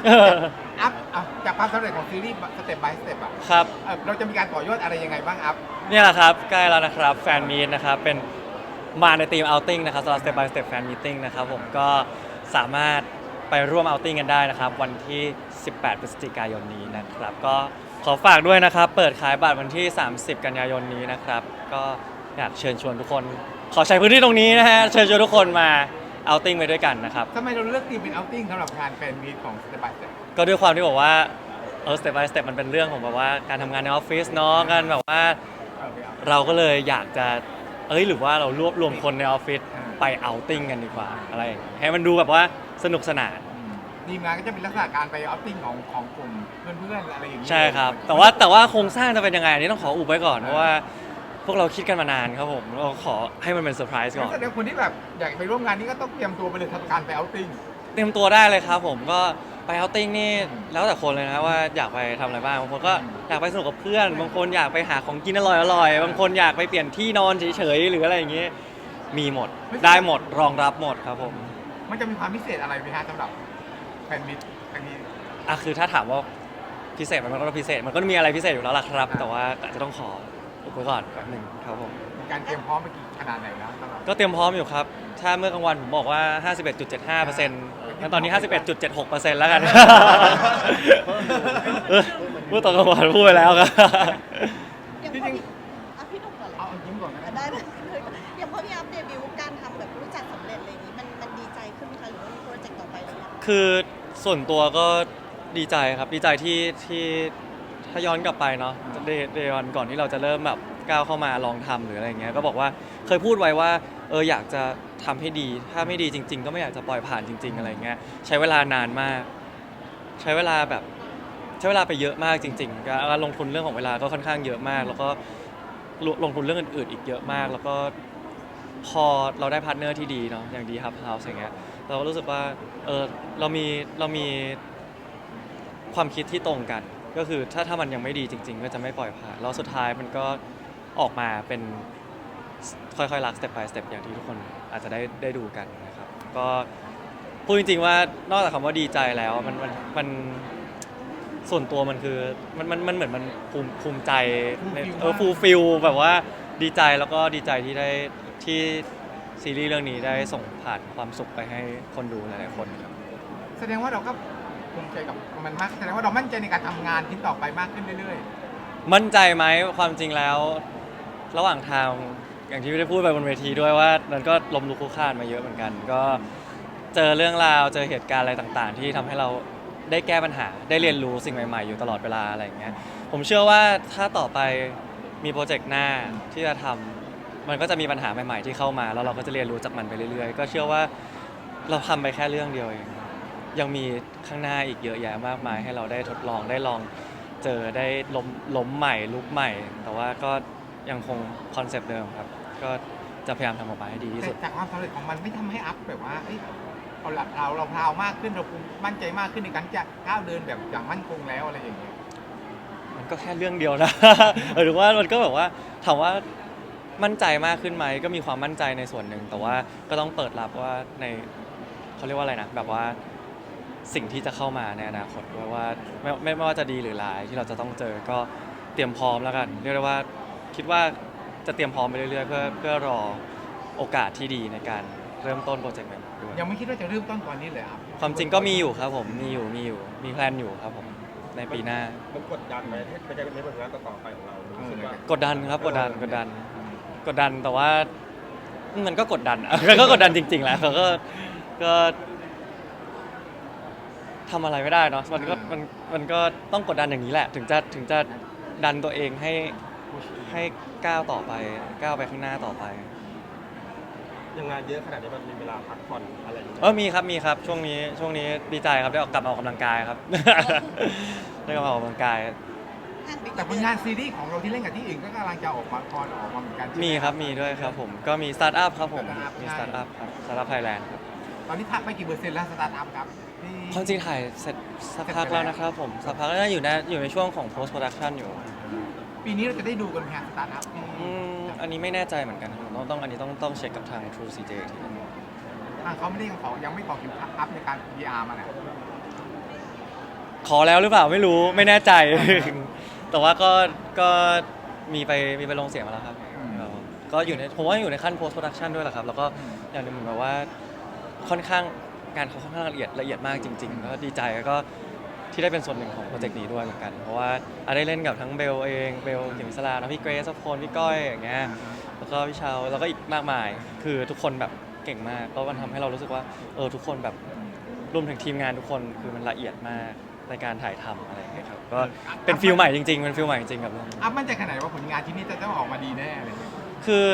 พอัพอะจากความสำเร็จของซีรีส์สเต็ป by สเต็ปอะครับ เอ่อเราจะมีการต่อยอดอะไรยังไงบ้างอัพ เนี่ยแหละครับใกล้แล้วนะครับแฟนมีตนะครับเป็นมาในทีม outing นะครับสำหรับ step by step fan meeting นะครับผมก็สามารถไปร่วม outing กันได้นะครับ วันที่ 18 พฤศจิกายนนี้นะครับ ก็ขอฝากด้วยนะครับ เปิดขายบัตรวันที่ 30 กันยายนนี้นะครับ ก็อยากเชิญชวนทุกคน ขอใช้พื้นที่ตรงนี้นะฮะเชิญชวนทุกคนมา outing ไปด้วยกันนะครับ ทำไมเราเลือกทีมเป็นเอาติ้งสำหรับงานแฟนมีตของสเต็ป by สเต็ปก็ด้วยความที่บอกว่าเออ step by step มันเป็นเรื่องของแบบว่าการทำงานในออฟฟิศเนาะกันแบบว่าเราก็เลยอยากจะเอ้ยหรือว่าเรารวบรวมคนในออฟฟิศอ่าไปเอาติ้งกันดีกว่าอะไรอย่างเงี้ยให้มันดูแบบว่าสนุกสนานทีมงานก็จะเป็นลักษณะการไปเอาติ้งของของกลุ่มเพื่อนๆอะไรอย่างนี้ใช่ครับ แต่ว่าแต่ว่าโครงสร้างจะเป็นยังไงอันนี้ต้องขออุบไว้ก่อนเพราะว่าพ วกเราคิดกันมานานครับผมเราขอให้มันเป็นเซอร์ไพรส์ก่อน แสดงคนที่แบบอยากไปร่วมงานนี้ก็ต้องเตรียมตัวไปเลยทำการไปเอาติ้งเตรียมตัวได้เลยครับผมก็ไปเอาติ้งนี่แล้วแต่คนเลยนะว่าอยากไปทำอะไรบ้างบางคนก็อยากไปสนุกกับเพื่อน บางคนอยากไปหาของกินอร่อยอร่อยๆบางคนอยากไปเปลี่ยนที่นอนเฉยๆหรืออะไรอย่างเงี้ยมีหมดได้หมดรองรับหมดครับผมมันจะมีความพิเศษอะไรไหมฮะสำหรับแฟนมิตครั้งนี้ อะคือถ้าถามว่าพิเศษมันก็ต้องพิเศษมันก็มีอะไรพิเศษอยู่แล้วล่ะครับอ่าแต่ว่าอาจจะต้องขอ อุบไว้ก่อนแป๊บหนึ่งครับผมมีการเตรียมพร้อมไปกี่ขนาดไหนแล้วสำหรับก็เตรียมพร้อมอยู่ครับ ถ้าเมื่อกลางวันผมบอกว่า 51.75%งั้นตอนนี้ 51.76%แล้วกัน เออพูดตอนกลางวันพูดไปแล้วครับ อย่างพอพี่อะพี่หนุ่มก่อนเลยเอาเอายิ้มก่อนนะได้ไหมอย่างพอพี่อัพเดบิวต์การทำแบบรู้จักสำเร็จอะไรอย่างนี้มันมันดีใจขึ้นไหมคะหรือว่ามีโปรเจกต์ต่อไปอะไรเงี้ยคือส่วนตัวก็ดีใจครับ ดีใจที่ที่ ถ้าย้อนกลับไปเนาะเดเดวันก่อนที่เราจะเริ่มแบบก้าวเข้ามาลองทำหรืออะไรเงี้ยก็บอกว่าเคยพูดไว้ว่าเอออยากจะทำให้ดี ถ้าไม่ดีจริง ๆ ก็ไม่อยากจะปล่อยผ่านจริง ๆ อะไรเงี้ยใช้เวลานานมาก ใช้เวลาแบบใช้เวลาไปเยอะมากจริงๆการลงทุนเรื่องของเวลาก็ค่อนข้างเยอะมาก แล้วก็ลงลงทุนเรื่องอื่นๆอีกเยอะมาก แล้วก็พอเราได้พาร์ทเนอร์ที่ดีเนาะอย่างดีฮับเฮาส์อย่างเงี้ยเราก็รู้สึกว่าเออเรามีเรามีความคิดที่ตรงกัน ก็คือถ้าถ้ามันยังไม่ดีจริง ๆ ก็จะไม่ปล่อยผ่านแล้วสุดท้ายมันก็ออกมาเป็นค่อยๆรักสเต็ป by สเต็ปอย่างที่ทุกคนอาจจะได้ได้ดูกันนะครับ ก็พูดจริงๆว่านอกจากคำว่าดีใจแล้วมันมันมันส่วนตัวมันคือมันมันมันเหมือนมันภูมิภูมิใจในเออฟูลฟิลแบบว่าดีใจแล้วก็ดีใจที่ได้ที่ซีรีส์เรื่องนี้ได้ส่งผ่านความสุขไปให้คนดูหลายๆคนครับ แสดงว่าเราก็ ภูมิใจกับมันมากแสดงว่าเรามั่นใจในการทำงานชิ้นต่อไปมากขึ้นเรื่อยมั่นใจไหมความจริงแล้ว ระหว่างทางอย่างที่ได้พูดไปบนเวทีด้วยว่ามันก็ล้มลุกคลุกคลานมาเยอะเหมือนกัน ก็เจอเรื่องราวเจอเหตุการณ์อะไรต่างๆ ที่ทำให้เราได้แก้ปัญหา ได้เรียนรู้สิ่งใหม่ๆ อยู่ตลอดเวลาอะไรอย่างเงี้ยผมเชื่อว่าถ้าต่อไปมีโปรเจกต์หน้าที่จะทำมันก็จะมีปัญหาใหม่ๆที่เข้ามา แล้วเราก็จะเรียนรู้จากมันไปเรื่อยๆ ก็เชื่อว่าเราทำไปแค่เรื่องเดียวเอง ยังมีข้างหน้าอีกเยอะแยะมากมาย ให้เราได้ทดลองได้ลองเจอได้ล้มล้มใหม่ลุกใหม่ แต่ว่าก็ยังคงคอนเซปต์เดิมครับ ก็จะพยายามทำออกมาให้ดีๆที่แต่สุดจากความสำเร็จของมันไม่ทำให้อัพแบบว่าเอ้ยเราละเราเราพราวมากขึ้นเราภูมิมั่นใจมากขึ้นในการที่จะก้าวเดินแบบอย่างมั่นคงแล้วอะไรอย่างเงี้ย มันก็แค่เรื่องเดียวนะหรือว่ามันก็แบบว่าถามว่ามั่นใจมากขึ้นไหมก็มีความมั่นใจในส่วนหนึ่งแต่ว่าก็ต้องเปิดรับว่าในเขาเรียกว่าอะไรนะแบบว่า สิ่งที่จะเข้ามาในอนาคตด้วยว่าไม่ไม่ไม่ว่าจะดีหรือร้ายที่เราจะต้องเจอก็เตรียมพร้อมแล้วกันเรียกได้ว่าคิดว่าจะเตรียมพร้อมไปเรื่อยๆเพื่อเพื่อรอโอกาสที่ดีในการเริ่มต้นโปรเจกต์ใหม่ๆด้วยยังไม่คิดว่าจะเริ่มต้นตอนนี้เลยอัพความจริงก็มีอยู่ครับผมมีอยู่มีอยู่มีแพลนอยู่ครับผมในปีหน้า มันกดดันไหมให้ไปจะเป็นผลงานต่อๆไปของเรารู้สึกว่ากดดันครับกดดันกดดัน กดดันแต่ว่ามันก็กดดันอะมันก็กดดันจริง ๆ แหละเขาก็ก็ ทำอะไรไม่ได้เนาะมันก็มันมันก็ต้องกดดันอย่างนี้แหละ ถึงจะถึงจะดันตัวเองให้ให้ก้าวต่อไปก้าวไปข้างหน้าต่อไป ยังงานเยอะขนาดนี้มันมีเวลาพักผ่อนอะไรอย่างเงี้ยเออมีครับมีครับช่วงนี้ช่วงนี้ดีใจครับได้ออกกลับมาออกกำลังกายครับ ได้กลับมาออกกำลังกายอะไปแต่ผลงานซีรีส์ของเราที่เล่นกับที่อื่นก็กำลังจะออกมาพอออกมาเหมือนกันใช่ไห มีครับมีด้วยครับผมก็มีสตาร์ทอัพครับผม Startup มีใช่สตาร์ทอัพครับสตาร์ทอัพไทยแลนด์ครับ ตอนนี้ทักไปกี่เปอร์เซ็นต์แล้วสตาร์ทอัพครับที่ ความจริงถ่ายเสร็จสักพักแล้วนะครับผมสักพักแล้วอยู่ในอยู่ในช่วงของ post production อยู่ปีนี้เราจะได้ดูกันไหมฮะสตาร์ทอัพที่อืมอันนี้ไม่แน่ใจเหมือนกันครับต้องต้องอันนี้ต้องต้องเช็คกับทาง True CJ อีกทีนึงทางเขาไม่ได้ขอยังไม่ขอคิวอัพในการ PR มาเนี่ยขอแล้วหรือเปล่าไม่รู้ไม่แน่ใจ แต่ว่าก็ก็มีไปมีไปลงเสียงมาแล้วครับ ก็อยู่ในผมว่าอยู่ในขั้น post production ด้วยแหละครับ แล้วก็อย่างหนึงเหมือนแบบว่า ค่อนข้างงานเขาค่อนข้างละเอียดละเอียดมากจริงๆแล้วก็ดีใจแล้วก็ที่ได้เป็นส่วนหนึ่งของโปรเจกต์นี้ด้วยเหมือนกัน เพราะว่าอาได้เล่นกับทั้งเบลเองเบลเข็มมิสลานะพี่เกรซพลพี่ก้อยอย่างเงี้ยแล้วก็พี่เชาแล้วก็อีกมากมาย คือทุกคนแบบเก่งมากก็มันทำให้เรารู้สึกว่าเออทุกคนแบบรวมถึงทีมงานทุกคนคือมันละเอียดมากในการถ่ายทำอะไรอย่างเงี้ยครับก็เป็นฟิลใหม่จริงๆเป็นฟิลใหม่จริงๆครับอัพมั่นใจขนาดไหนว่าผลงานที่นี่จะต้องออกมาดีแน่อะไรเงี้ยคือ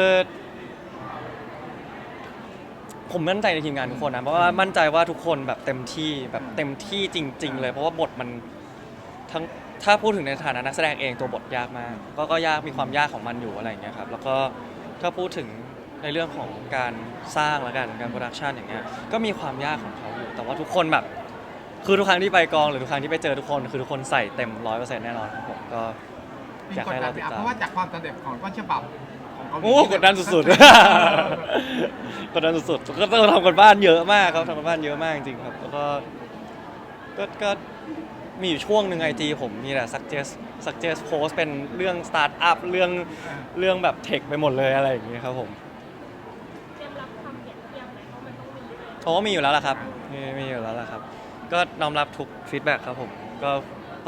ผมมั่นใจในทีมงานทุกคนนะเพราะว่ามั่นใจว่าทุกคนแบบเต็มที่แบบเต็มที่จริง ๆ เลย เพราะว่าบทมันทั้งถ้าพูดถึงในฐานะนักแสดงเองตัวบทยากมาก ก็ก็ยากมีความยากของมันอยู่อะไรอย่างเงี้ยครับแล้วก็ถ้าพูดถึงในเรื่องของการสร้างและกันการโปรดักชันอย่างเงี้ยก็มีความยากของเขาอยู่แต่ว่าทุกคนแบบ คือทุกครั้งที่ไปกองหรือทุกครั้งที่ไปเจอทุกคน คือทุกคนใส่เต็มร้อยเปอร์เซ็นต์แน่นอนครับผมก็มีอยากกดให้ดัเรานไหมติดอะตามเพราะว่าจากความสำเร็จของต้นฉบับของเกาหลี โอ้กดดันสุดๆ กดดันสุดๆก็ต้องทำกันบ้านเยอะมากครับทำกันบ้านเยอะมากจริงๆครับ แล้วก็ก็ก็มีอยู่ช่วงหนึ่งไอจีผมมีแต่ suggest suggest post เป็นเรื่องสตาร์ทอัพเรื่องเรื่องแบบเทคไปหมดเลยอะไรอย่างเงี้ยครับผมเตรียมรับความเปลี่ยนเทียบไหมเพราะมันต้องมีเลยเพราะว่ามีอยู่แล้วล่ะครับมีมีอยู่แล้วล่ะครับ ก็น้อมรับทุกฟีดแบ็กครับผม ก็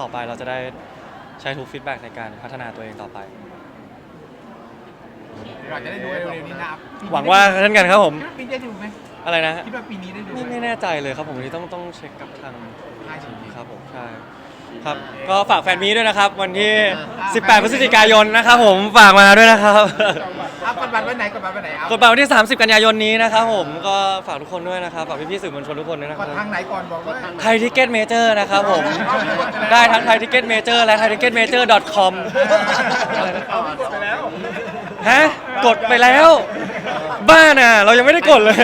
ต่อไปเราจะได้ใช้ทุกฟีดแบ็กในการพัฒนาตัวเองต่อไป เดี๋ยวเราจะได้ดูเร็วๆนี้นะอัพหวังว่าเช่นกันครับผมคิดว่าปีนี้ได้ดูไหมอะไรนะฮะคิดว่าปีนี้ได้ดูไม่ไหมไม่แน่ใจเลยครับผมวันนี้ต้องต้องเช็คกับทางห้าชิ้นครับผมใช่ครับ ก็ฝากแฟนมีด้วยนะครับ วันที่ 18 พฤศจิกายนนะครับผมฝากมาด้วยนะครับอัพกดบัตรไว้ไหนกดบัตรไว้ไหนอัพกดบัตรวันที่ 30 กันยายนนี้นะครับผมก็ฝากทุกคนด้วยนะครับฝากพี่ๆสื่อมวลชนทุกคนด้วยนะคกรับดทางไหนก่อนบอกว่า ไทยทิเก็ตเมเจอร์นะครับผมได้ทั้งไทยทิเก็ตเมเจอร์และไทยทิเก็ตเมเจอร์ .com เอากดไปแล้ว ฮะ กดไปแล้ว บ้าน่ะ เรายังไม่ได้กดเลย